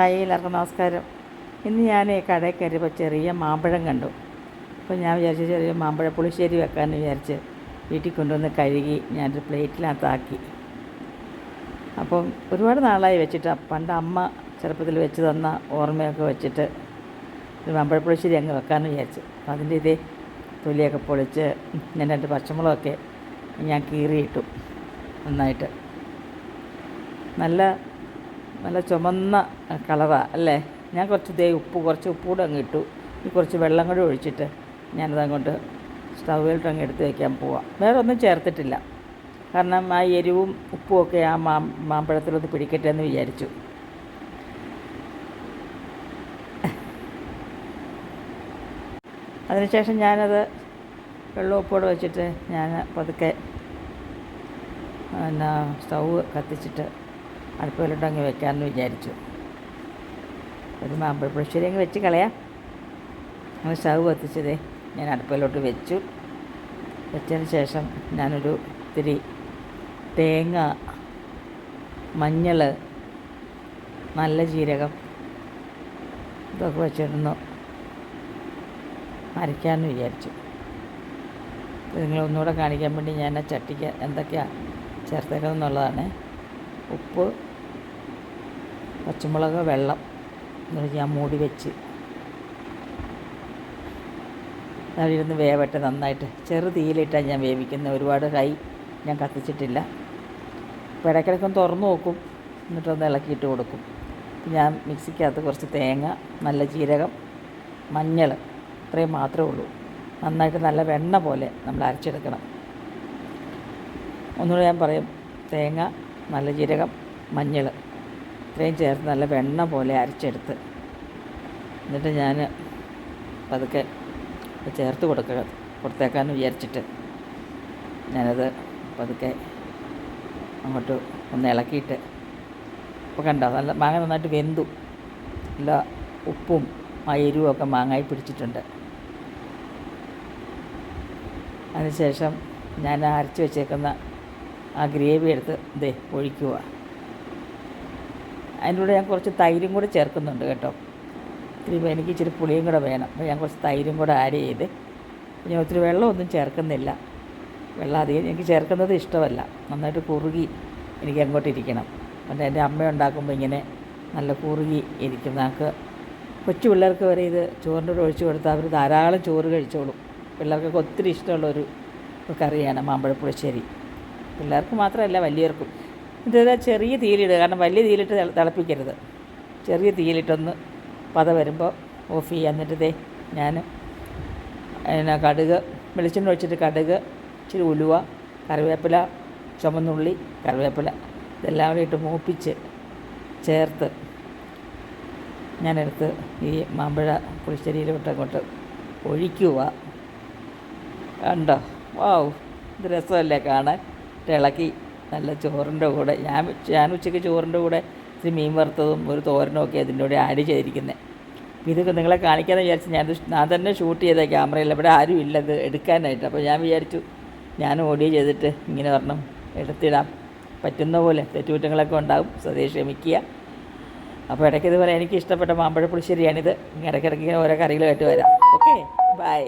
Hi എല്ലാവർക്കും നമസ്കാരം. ഇന്ന് ഞാൻ കടയിൽ കയറിയപ്പോൾ ചെറിയ മാമ്പഴം കണ്ടു. അപ്പോൾ ഞാൻ വിചാരിച്ചു ചെറിയ മാമ്പഴ പുളിശ്ശേരി വെക്കാമെന്ന് വിചാരിച്ച് വീട്ടിൽ കൊണ്ടുവന്ന് കഴുകി ഞാനൊരു പ്ലേറ്റിനകത്താക്കി. അപ്പം ഒരുപാട് നാളായി വെച്ചിട്ട് പണ്ട് അമ്മ ചെറുപ്പത്തിൽ വെച്ച് തന്ന ഓർമ്മയൊക്കെ വെച്ചിട്ട് ഒരു മാമ്പഴ പുളിശ്ശേരി അങ്ങ് വെക്കാമെന്ന് വിചാരിച്ചു. അപ്പോൾ അതിന്റെ ഇതേ തൊലിയൊക്കെ പൊളിച്ച് ഞാൻ രണ്ട് പച്ചമുളകൊക്കെ ഞാൻ കീറിയിട്ടു നന്നായിട്ട്. നല്ല നല്ല ചുമന്ന കളറാണ് അല്ലേ? ഞാൻ കുറച്ച് ദേ ഉപ്പ് കുറച്ച് ഉപ്പ് കൂടെ അങ്ങ് ഇട്ടു. ഈ കുറച്ച് വെള്ളം കൂടി ഒഴിച്ചിട്ട് ഞാനത് അങ്ങോട്ട് സ്റ്റൗവിലിട്ട് അങ്ങ് എടുത്ത് വയ്ക്കാൻ പോവാം. വേറെ ഒന്നും ചേർത്തിട്ടില്ല. കാരണം ആ എരിവും ഉപ്പും ഒക്കെ ആ മാ മാമ്പഴത്തിലൊന്ന് പിടിക്കട്ടെ എന്ന് വിചാരിച്ചു. അതിനുശേഷം ഞാനത് വെള്ളം ഉപ്പോടെ വെച്ചിട്ട് ഞാൻ പതുക്കെ പിന്നെ സ്റ്റൗ കത്തിച്ചിട്ട് അടുപ്പിലോട്ട് അങ്ങ് വെക്കാമെന്ന് വിചാരിച്ചു. ഒരു മാമ്പഴപ്പുളിശ്ശേരി അങ്ങ് വെച്ച് കളയാം. അങ്ങനെ സ്റ്റവ് കത്തിച്ചതേ ഞാൻ അടുപ്പിലോട്ട് വെച്ചു. വെച്ചതിന് ശേഷം ഞാനൊരു ഇത്തിരി തേങ്ങ മഞ്ഞൾ നല്ല ജീരകം ഇതൊക്കെ വെച്ചിരുന്നു അരയ്ക്കാമെന്ന് വിചാരിച്ചു. നിങ്ങളൊന്നുകൂടെ കാണിക്കാൻ വേണ്ടി ഞാൻ ആ ചട്ടിക്ക് എന്തൊക്കെയാണ് ചേർത്തേക്കുന്നുള്ളതാണ് ഉപ്പ് പച്ചമുളക് വെള്ളം ഞാൻ മൂടി വെച്ച് അതിരുന്ന് വേവട്ടെ നന്നായിട്ട്. ചെറു തീയിലിട്ടാണ് ഞാൻ വേവിക്കുന്നത് ഒരുപാട് കൈ ഞാൻ കത്തിച്ചിട്ടില്ല. അപ്പോൾ ഇടയ്ക്കിടയ്ക്കൊന്ന് തുറന്നു നോക്കും. എന്നിട്ടൊന്ന് ഇളക്കിയിട്ട് കൊടുക്കും. ഞാൻ മിക്സിക്കകത്ത് കുറച്ച് തേങ്ങ നല്ല ജീരകം മഞ്ഞൾ ഇത്രയും മാത്രമേ ഉള്ളൂ. നന്നായിട്ട് നല്ല വെണ്ണ പോലെ നമ്മൾ അരച്ചെടുക്കണം. ഒന്നുകൂടെ ഞാൻ പറയും തേങ്ങ നല്ല ജീരകം മഞ്ഞൾ ഇത്രയും ചേർത്ത് നല്ല വെണ്ണ പോലെ അരച്ചെടുത്ത്. എന്നിട്ട് ഞാൻ പതുക്കെ ചേർത്ത് കൊടുക്കുക കൊടുത്തേക്കാമെന്ന് വിചാരിച്ചിട്ട് ഞാനത് പതുക്കെ അങ്ങോട്ട് ഒന്ന് ഇളക്കിയിട്ട്. ഇപ്പോൾ കണ്ടോ നല്ല മാങ്ങ നന്നായിട്ട് വെന്തു. നല്ല ഉപ്പും എരിവും ഒക്കെ മാങ്ങായി പിടിച്ചിട്ടുണ്ട്. അതിനുശേഷം ഞാൻ അരച്ച് വെച്ചേക്കുന്ന ആ ഗ്രേവി എടുത്ത് ദേ ഒഴിക്കുക അതിന്റെ കൂടെ ഞാൻ കുറച്ച് തൈരും കൂടെ ചേർക്കുന്നുണ്ട് കേട്ടോ. ഇത്തിരി എനിക്ക് ഇച്ചിരി പുളിയും കൂടെ വേണം. അപ്പോൾ ഞാൻ കുറച്ച് തൈരും കൂടെ ആഡ് ചെയ്ത് ഞാൻ ഒത്തിരി വെള്ളമൊന്നും ചേർക്കുന്നില്ല. വെള്ളം അധികം എനിക്ക് ചേർക്കുന്നത് ഇഷ്ടമല്ല. നന്നായിട്ട് കുറുകി എനിക്ക് അങ്ങോട്ട് ഇരിക്കണം. അതുകൊണ്ട് എന്റെ അമ്മ ഉണ്ടാക്കുമ്പോൾ ഇങ്ങനെ നല്ല കുറുകി ഇരിക്കും. നമുക്ക് കൊച്ചു പിള്ളേർക്ക് വരെ ഇത് ചോറിന്റെ കൂടെ ഒഴിച്ചു കൊടുത്താൽ അവർ ധാരാളം ചോറ് കഴിച്ചോളും. പിള്ളേർക്കൊക്കെ ഒത്തിരി ഇഷ്ടമുള്ളൊരു കറിയാണ് മാമ്പഴപ്പുളിശ്ശേരി. പിള്ളേർക്ക് മാത്രമല്ല വലിയവർക്കും. ഇത് ചെറിയ തീയിലിടുക. കാരണം വലിയ തീയിലിട്ട് തിള- തിളപ്പിക്കരുത്. ചെറിയ തീയിലിട്ടൊന്ന് പത വരുമ്പോൾ ഓഫ് ചെയ്യുക എന്നിട്ട് ദേ ഞാൻ എന്നാ കടുക് വെളിച്ചെണ്ണ ഒഴിച്ചിട്ട് കടുക് ഇച്ചിരി ഉലുവ കറിവേപ്പില ചുമന്നുള്ളി കറിവേപ്പില ഇതെല്ലാം കൂടി ഇട്ട് മൂപ്പിച്ച് ചേർത്ത് ഞാനെടുത്ത് ഈ മാമ്പഴ പുളിശ്ശേരിയിലോട്ട് അങ്ങോട്ട് ഒഴിക്കുക. കണ്ടോ? വാവ് ഇത് രസമല്ലേ കാണാൻ? ഇളക്കി. നല്ല ചോറിന്റെ കൂടെ. ഞാൻ ഞാൻ ഉച്ചയ്ക്ക് ചോറിന്റെ കൂടെ ഇച്ചിരി മീൻ വറുത്തതും ഒരു തോരനും ഒക്കെ അതിന്റെ കൂടെ ആഡ് ചെയ്തിരിക്കുന്നത് അപ്പോൾ ഇതൊക്കെ നിങ്ങളെ കാണിക്കാമെന്ന് വിചാരിച്ച് ഞാൻ ഞാൻ തന്നെ ഷൂട്ട് ചെയ്ത ക്യാമറയിൽ. ഇവിടെ ആരും ഇല്ല ഇത് എടുക്കാനായിട്ട്. അപ്പോൾ ഞാൻ വിചാരിച്ചു ഞാൻ ഓഡിയോ ചെയ്തിട്ട് ഇങ്ങനെ പറഞ്ഞു എടുത്തിടാം. പറ്റുന്ന പോലെ തെറ്റുകുറ്റങ്ങളൊക്കെ ഉണ്ടാകും. സ്വതേ ക്ഷമിക്കുക. അപ്പോൾ ഇടയ്ക്ക് ഇതുപോലെ എനിക്ക് ഇഷ്ടപ്പെട്ട മാമ്പഴ പുളിശ്ശേരിയാണിത് ഇടയ്ക്കിടയ്ക്ക് ഇങ്ങനെ ഓരോ കറികളുമായിട്ട് വരാം. Okay bye.